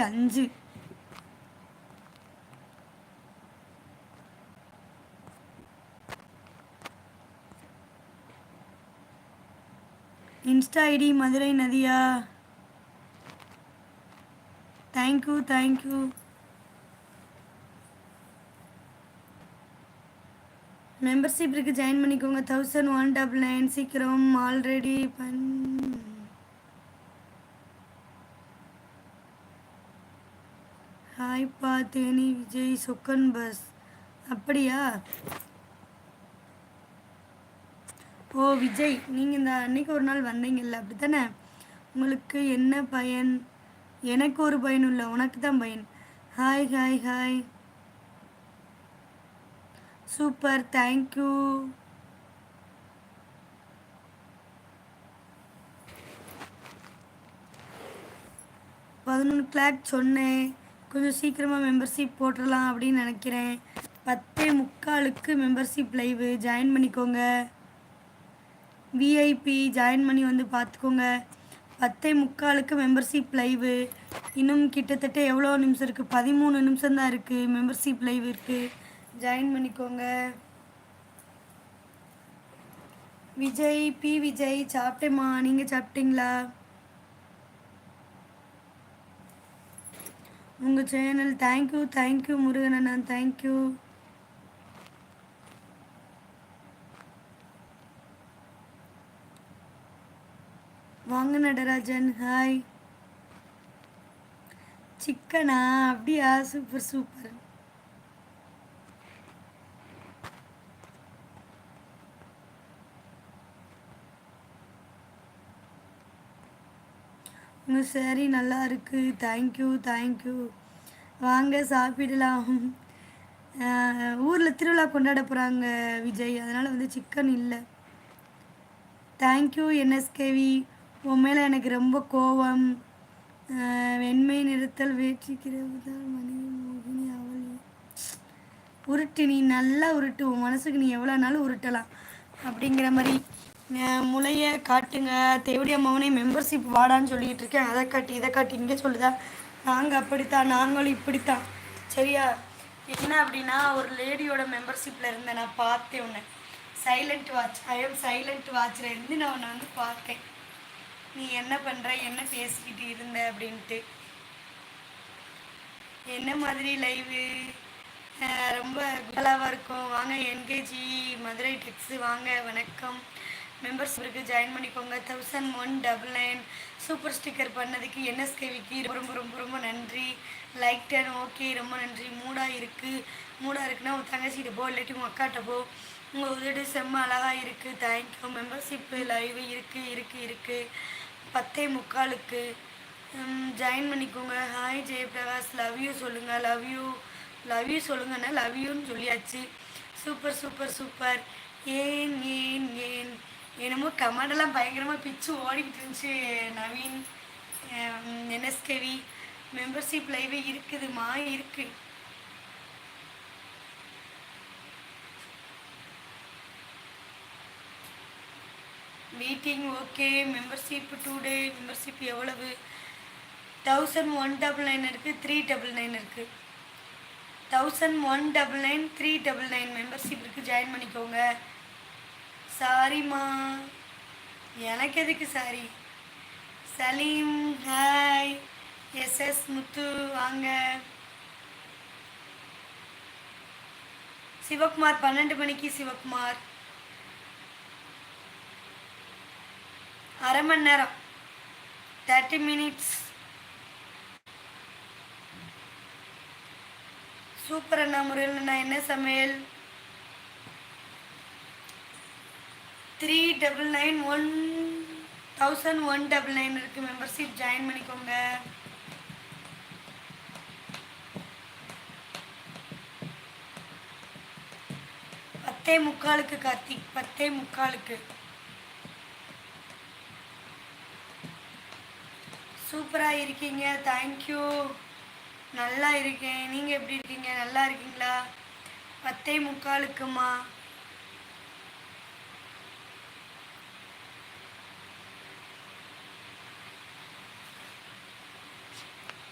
அஞ்சு. Insta ID Madurai Nadiya? Thank you thank you membership இருக்கு join பண்ணிக்கோங்க. Thousand one double nine சீக்கிரம் already பண் ஹாய்ப்பா தேனி விஜய் சொக்கன் பஸ். அப்படியா? ஓ விஜய் நீங்கள் இந்த அன்னைக்கு ஒரு நாள் வந்தீங்கல்ல அப்படி தானே உங்களுக்கு என்ன பயன்? எனக்கு ஒரு பயன் இல்லை உனக்கு தான் பயன். Hi hi hi. Super thank you பதினொன்று கிளாக் சொன்னேன். கொஞ்சம் சீக்கிரமாக மெம்பர்ஷிப் போட்டுடலாம் அப்படின்னு நினைக்கிறேன். பத்தே முக்காலுக்கு மெம்பர்ஷிப் லைவு ஜாயின் பண்ணிக்கோங்க. விஐபி ஜாயின் பண்ணி வந்து பார்த்துக்கோங்க. பத்தே முக்காலுக்கு மெம்பர்ஷிப் லைவு இன்னும் கிட்டத்தட்ட எவ்வளோ நிமிஷம் இருக்குது பதிமூணு நிமிஷம் தான் இருக்குது மெம்பர்ஷிப் லைவ் இருக்குது ஜாயின் பண்ணிக்கோங்க. விஜய் பி விஜய் சாப்பிட்டேம்மா. நீங்கள் சாப்பிட்டீங்களா? உங்கள் channel. Thank you thank you Murugan Anna. Thank you வாங்க நடராஜன். ஹாய் சிக்கனா? அப்படியா? சூப்பர் சூப்பர் உங்கள் சரி நல்லா இருக்குது தேங்க்யூ தேங்க்யூ வாங்க சாப்பிடலாம். ஊரில் திருவிழா கொண்டாட போகிறாங்க விஜய். அதனால் வந்து சிக்கன் இல்லை. தேங்க்யூ என்எஸ்கேவி உன் மேலே எனக்கு ரொம்ப கோவம் வெண்மை நிறுத்தல் வேற்றிக்கிறதால் மணி மோகினி அவள். உருட்டு நீ நல்லா உருட்டு. உன் மனசுக்கு நீ எவ்வளோ நாளும் உருட்டலாம். அப்படிங்கிற மாதிரி முளைய காட்டுங்க. தேவடி அம்மாவனே மெம்பர்ஷிப் வாடான்னு சொல்லிக்கிட்டு இருக்கேன். அதை காட்டி இதை காட்டி இங்கே சொல்லுதா. நாங்கள் அப்படித்தான் நாங்களும் இப்படித்தான். சரியா? என்ன அப்படின்னா ஒரு லேடியோட மெம்பர்ஷிப்பில் இருந்தேன். நான் பார்த்தேன் உன்னை. Silent watch I am silent வாட்சில் இருந்து நான் உன்னை வந்து பார்த்தேன். நீ என்ன பண்ணுற என்ன பேசிக்கிட்டு இருந்த அப்படின்ட்டு. என்ன மாதிரி லைவு ரொம்ப குடலாவாக இருக்கும். வாங்க என்கேஜி மதுரை டெக்ஸு வாங்க. வணக்கம். மெம்பர்ஸ் இருக்குது ஜாயின் பண்ணிக்கோங்க. Thousand one double nine super sticker பண்ணதுக்கு என்எஸ்கேவிக்கு ரொம்ப ரொம்ப ரொம்ப நன்றி. லைக் டென் ஓகே ரொம்ப நன்றி. மூடாக இருக்குது மூடாக இருக்குன்னா உங்கள் தங்கச்சிகிட்ட போ இல்லாட்டி உங்கள் அக்காட்ட போ. உங்கள் உதடு செம்ம அழகாக இருக்குது தேங்க்யூ மெம்பர்ஷிப்பு லைவ் இருக்குது இருக்குது இருக்குது பத்தே முக்காலுக்கு. ஜாயின் பண்ணிக்கோங்க. ஹாய் ஜெயபிரகாஷ். லவ் யூ சொல்லுங்கள் லவ் யூ லவ் யூ சொல்லுங்கண்ணா லவ் யூன்னு சொல்லியாச்சு. சூப்பர் சூப்பர் சூப்பர் ஏன் ஏன் ஏன்? என்னமோ கமெண்டெல்லாம் பயங்கரமாக பிச்சு ஓடிக்கிட்டு இருந்துச்சு நவீன் என்எஸ்கேவி. மெம்பர்ஷிப் லைவே இருக்குதுமா? இருக்கு. Meeting okay membership today membership எவ்வளவு? தௌசண்ட் ஒன் டபுள் நைன் இருக்குது த்ரீ டபுள் நைன் இருக்குது thousand one double nine three double nine membership இருக்குது ஜாயின் பண்ணிக்கோங்க. சாரிம்மா. எனக்கு எதுக்கு sorry? Salim hi. S S Muthu வாங்க. சிவகுமார் பன்னெண்டு மணிக்கு சிவகுமார். அரை மணி நேரம். தேர்ட்டி மினிட்ஸ் சூப்பர் அண்ணா முறையில் நான் என்ன சமையல்? Three double nine one thousand one double nine இருக்குது மெம்பர்ஷிப் ஜாயின் பண்ணிக்கோங்க. பத்தே முக்காலுக்கு கார்த்திக். பத்தே முக்காலுக்கு. சூப்பராக இருக்கீங்க. தேங்க்யூ நல்லா இருக்கேன். நீங்கள் எப்படி இருக்கீங்க? நல்லா இருக்கீங்களா? பத்தே முக்காலுக்குமா?